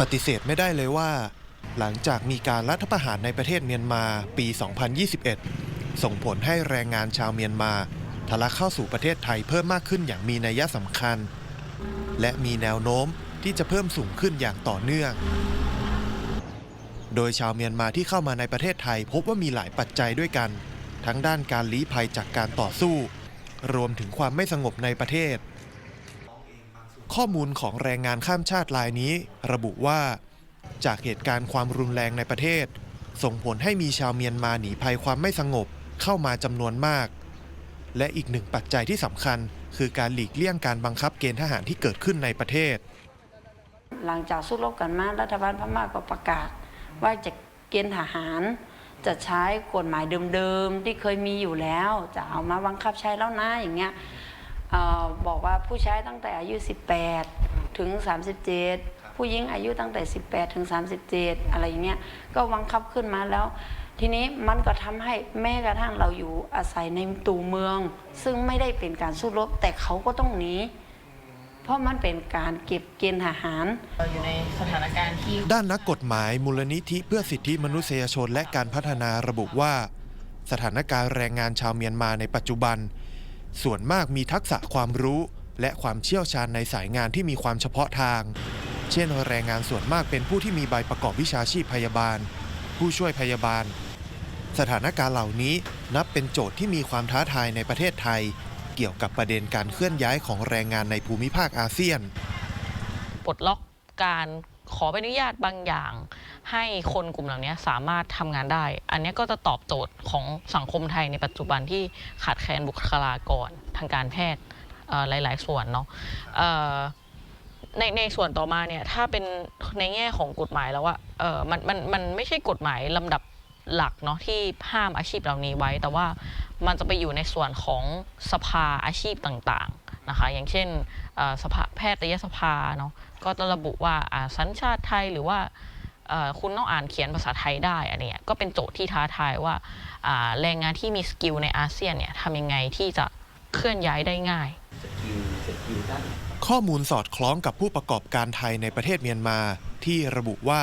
ปฏิเสธไม่ได้เลยว่า หลังจากมีการรัฐประหารในประเทศเมียนมาปี 2021 ส่งผลให้แรงงานชาวเมียนมาทะลักเข้าสู่ประเทศไทยเพิ่มมากขึ้นอย่างมีนัยสำคัญ และมีแนวโน้มที่จะเพิ่มสูงขึ้นอย่างต่อเนื่อง โดยชาวเมียนมาที่เข้ามาในประเทศไทยพบว่ามีหลายปัจจัยด้วยกัน ทั้งด้านการลี้ภัยจากการต่อสู้ รวมถึงความไม่สงบในประเทศ ข้อมูลของแรงงานข้ามชาติรายนี้ ระบุว่า จากเหตุการณ์ความรุนแรงในประเทศ ส่งผลให้มีชาวเมียนมาหนีภัยความไม่สงบเข้ามาจำนวนมาก และอีกหนึ่งปัจจัยที่สำคัญ คือการหลีกเลี่ยงการบังคับเกณฑ์ทหารที่เกิดขึ้นในประเทศ หลังจากสู้รบกันมารัฐบาลพม่าก็ประกาศ ว่าจะเกณฑ์ทหารจะใช้กฎหมายเดิมๆที่เคยมีอยู่แล้ว จะเอามาบังคับใช้แล้วนะอย่างเงี้ย เออบอกว่าผู้ใช้ตั้งแต่อายุ 18 ถึง 37 ผู้หญิงอายุตั้งแต่ 18 ถึง 37 อะไรอย่างเงี้ยก็บังคับขึ้นมาแล้ว ทีนี้มันก็ทำให้แม้กระทั่งเราอยู่อาศัยในตัวเมือง ซึ่งไม่ได้เป็นการสู้รบแต่เขาก็ต้องหนีเพราะมันเป็นการเก็บเกณฑ์ทหารเราอยู่ในสถานการณ์ที่ด้านนักกฎหมายมูลนิธิเพื่อสิทธิมนุษยชนและการพัฒนาระบุว่า สถานการณ์แรงงานชาวเมียนมาในปัจจุบัน ส่วนมากมีทักษะความรู้ และความเชี่ยวชาญในสายงานที่มีความเฉพาะทาง เช่นแรงงานส่วนมากเป็นผู้ที่มีใบประกอบวิชาชีพพยาบาล ผู้ช่วยพยาบาล สถานการณ์เหล่านี้นับเป็นโจทย์ที่มีความท้าทายในประเทศไทย เกี่ยวกับประเด็นการเคลื่อนย้ายของแรงงานในภูมิภาคอาเซียนปลดล็อกการ ขอใบอนุญาตบางอย่าง ให้คนกลุ่มเหล่านี้สามารถทำงานได้ อันนี้ก็จะตอบโจทย์ของสังคมไทยในปัจจุบันที่ขาดแคลนบุคลากรทางการแพทย์เอ่อหลาย ๆ ส่วนเนาะเอ่อ ในในส่วนต่อมาเนี่ยถ้าเป็นในแง่ของกฎหมายแล้วว่าเออมันมันมันไม่ใช่กฎหมายลำดับหลักเนาะที่ห้ามอาชีพเหล่านี้ไว้ แต่ว่ามันจะไปอยู่ในส่วนของสภาอาชีพต่างๆ นะคะ อย่างเช่นสภาแพทยสภาเนาะก็จะระบุว่าสัญชาติไทยหรือว่าคุณต้องอ่านเขียนภาษาไทยได้อันเนี้ยก็เป็นโจทย์ที่ท้าทายว่าอ่าแรงงานที่มีสกิลในอาเซียนเนี่ยทำยังไงที่จะเคลื่อนย้ายได้ง่าย ข้อมูลสอดคล้องกับผู้ประกอบการไทยในประเทศเมียนมา ที่ระบุว่า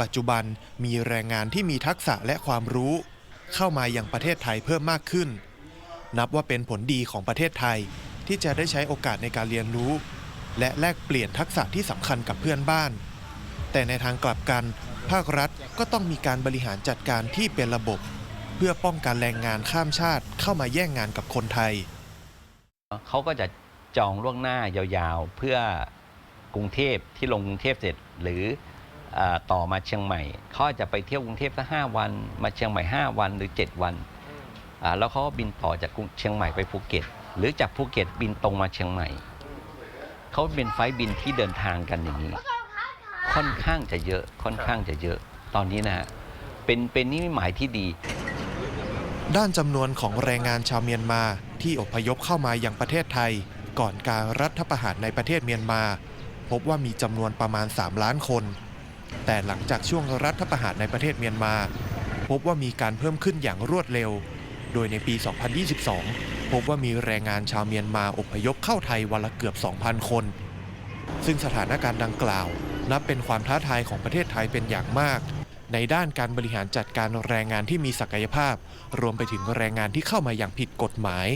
ปัจจุบันมีแรงงานที่มีทักษะและความรู้ เข้ามายังประเทศไทยเพิ่มมากขึ้น นับว่าเป็นผลดีของประเทศไทย ที่จะได้ใช้โอกาสในการเรียนรู้ และแลกเปลี่ยนทักษะที่สำคัญกับเพื่อนบ้าน แต่ในทางกลับกัน ภาครัฐก็ต้องมีการบริหารจัดการที่เป็นระบบ เพื่อป้องกันแรงงานข้ามชาติเข้ามาแย่งงานกับคนไทย เขาก็จะจองล่วงหน้ายาวๆ เพื่อกรุงเทพที่ลงกรุงเทพเสร็จหรืออต่อมาเชียงใหม่เขาจะไปเที่ยวกรุงเทพสักห้าวัน มาเชียงใหม่ 5 วันหรือ 7 วันแล้วเขาบินต่อจากเชียงใหม่ไปภูเก็ต หรือจากภูเก็ตบินตรงมาเชียงใหม่เขาเป็นไฟล์บินที่เดินทางกันอย่างนี้ ค่อนข้างจะเยอะค่อนข้างจะเยอะตอนนี้นะฮะเป็นเป็นนิมิตหมายที่ดี ด้านจำนวนของแรงงานชาวเมียนมาที่อพยพเข้ามาอยังประเทศไทย ก่อนการรัฐประหารในประเทศเมียนมา พบว่ามีจำนวนประมาณ 3 ล้านคน แต่หลังจากช่วงรัฐประหารในประเทศเมียนมา พบว่ามีการเพิ่มขึ้นอย่างรวดเร็ว โดยในปี 2022 พบว่ามีแรงงานชาวเมียนมาอพยพเข้าไทยวันละเกือบ 2,000 คน ซึ่งสถานการณ์ดังกล่าว นับเป็นความท้าทายของประเทศไทยเป็นอย่างมาก ในด้านการบริหารจัดการแรงงานที่มีศักยภาพ รวมไปถึงแรงงานที่เข้ามาอย่างผิดกฎหมาย